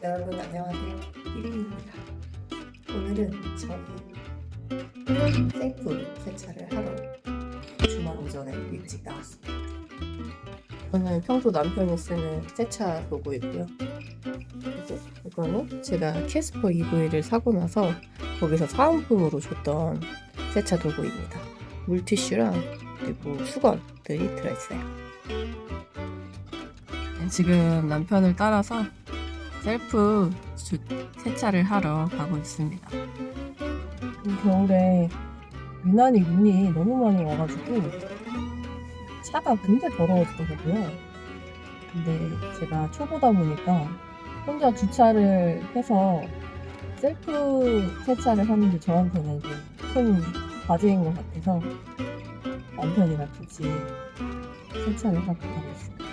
여러분 안녕하세요. 1인입니다. 오늘은 저는 셀프 세차를 하러 주말 오전에 일찍 나왔습니다. 저는 평소 남편이 쓰는 세차 도구이고요. 이거는 제가 캐스퍼 EV를 사고 나서 거기서 사은품으로 줬던 세차 도구입니다. 물티슈랑 그리고 수건들이 들어있어요. 네, 지금 남편을 따라서 셀프 주- 세차를 하러 가고 있습니다. 겨울에 유난히 눈이 너무 많이 와가지고 차가 굉장히 더러워지더라고요. 근데 제가 초보다 보니까 혼자 주차를 해서 셀프 세차를 하는 게 저한테는 좀큰 과제인 것 같아서 남편이랑 같이 세차를 하고 가고 있습니다.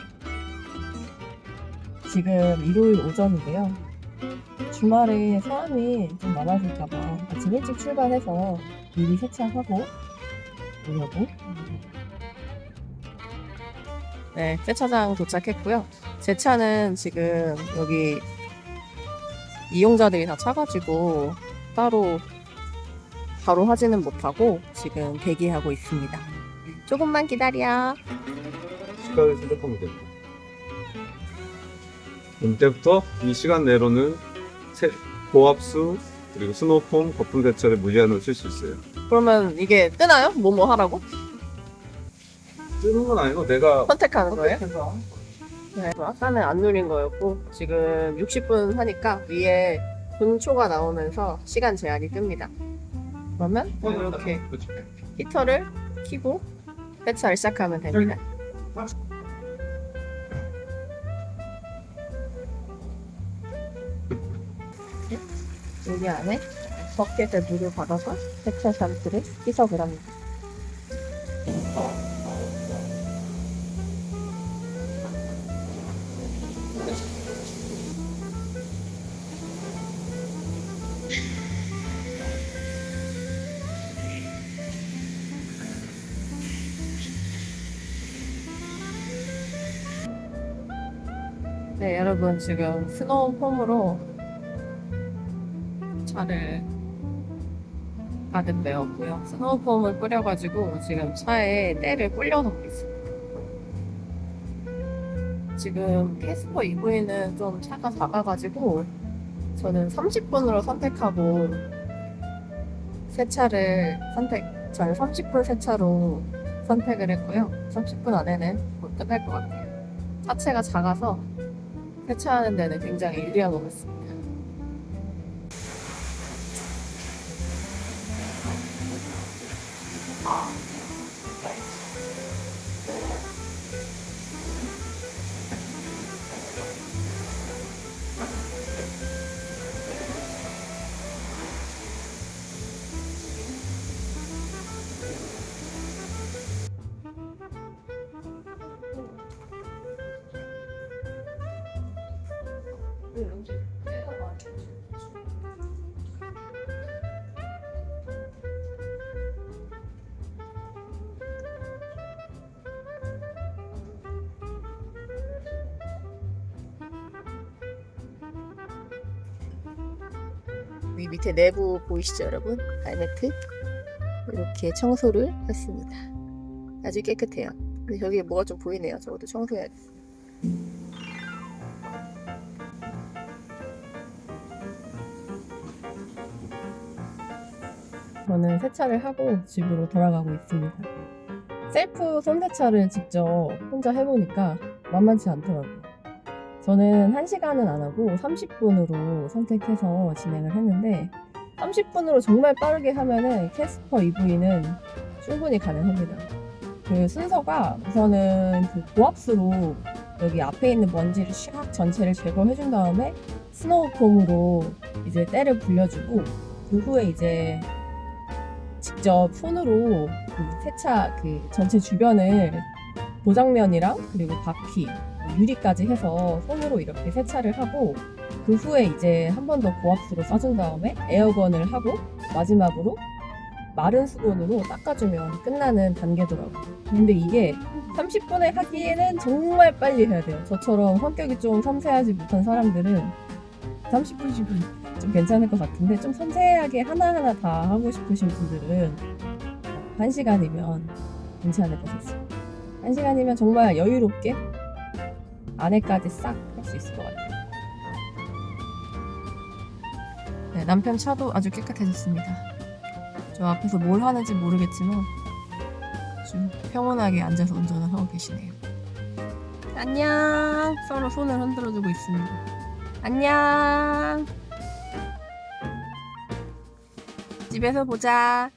지금 일요일 오전인데요. 주말에 사람이 좀 많아질까봐 아침 일찍 출발해서 미리 세차하고 오려고. 네, 세차장 도착했고요. 제 차는 지금 여기 이용자들이 다 차가지고 따로 바로 하지는 못하고 지금 대기하고 있습니다. 조금만 기다려. 시간을 선택하면 됩니다. 이때부터 이 시간 내로는 세, 고압수 그리고 스노우폼 거품 대처를 무제한으로 쓸 수 있어요. 그러면 이게 뜨나요? 뭐뭐 하라고? 뜨는 건 아니고 내가 선택하는 거예요? 선택해서 네, 아까는 안 누린 거였고 지금 60분 하니까 위에 분초가 나오면서 시간 제한이 뜹니다. 그러면 이렇게 그렇죠. 히터를 켜고 세차를 시작하면 됩니다. 여기 안에 버켓에 물을 받아서 세차 샴푸를 희석을 합니다. 네, 여러분 지금 스노우 폼으로 차를 가득 메웠고요. 스노우 폼을 뿌려가지고 지금 차에 때를 불려놓고 있습니다. 지금 캐스퍼 EV는 좀 차가 작아가지고 저는 30분으로 선택하고 세차를 선택, 저는 30분 세차로 선택을 했고요. 30분 안에는 곧 끝날 것 같아요. 차체가 작아서 세차하는 데는 굉장히 유리한 것 같습니다. 응, 음. 위 밑에 내부 보이시죠 여러분? 발매트 이렇게 청소를 했습니다. 아주 깨끗해요. 근데 저기 뭐가 좀 보이네요. 저것도 청소해야 돼. 저는 세차를 하고 집으로 돌아가고 있습니다. 셀프 손세차를 직접 혼자 해보니까 만만치 않더라고요. 저는 1시간은 안 하고 30분으로 선택해서 진행을 했는데 30분으로 정말 빠르게 하면은 캐스퍼 EV는 충분히 가능합니다. 그 순서가 우선은 그 고압수로 여기 앞에 있는 먼지를 샥 전체를 제거해준 다음에 스노우폼으로 이제 때를 불려주고 그 후에 이제 직접 손으로 그 세차 그 전체 주변을 도장면이랑 그리고 바퀴 유리까지 해서 손으로 이렇게 세차를 하고 그 후에 이제 한 번 더 고압수로 써준 다음에 에어건을 하고 마지막으로 마른 수건으로 닦아주면 끝나는 단계더라고요. 근데 이게 30분에 하기에는 정말 빨리 해야 돼요. 저처럼 성격이 좀 섬세하지 못한 사람들은 30분씩은 좀 괜찮을 것 같은데 좀 섬세하게 하나하나 다 하고 싶으신 분들은 1시간이면 괜찮을 것 같습니다. 1시간이면 정말 여유롭게 안에까지 싹 할 수 있을 것 같아요. 네, 남편 차도 아주 깨끗해졌습니다. 저 앞에서 뭘 하는지 모르겠지만 아주 평온하게 앉아서 운전을 하고 계시네요. 안녕. 서로 손을 흔들어주고 있습니다. 안녕. 집에서 보자.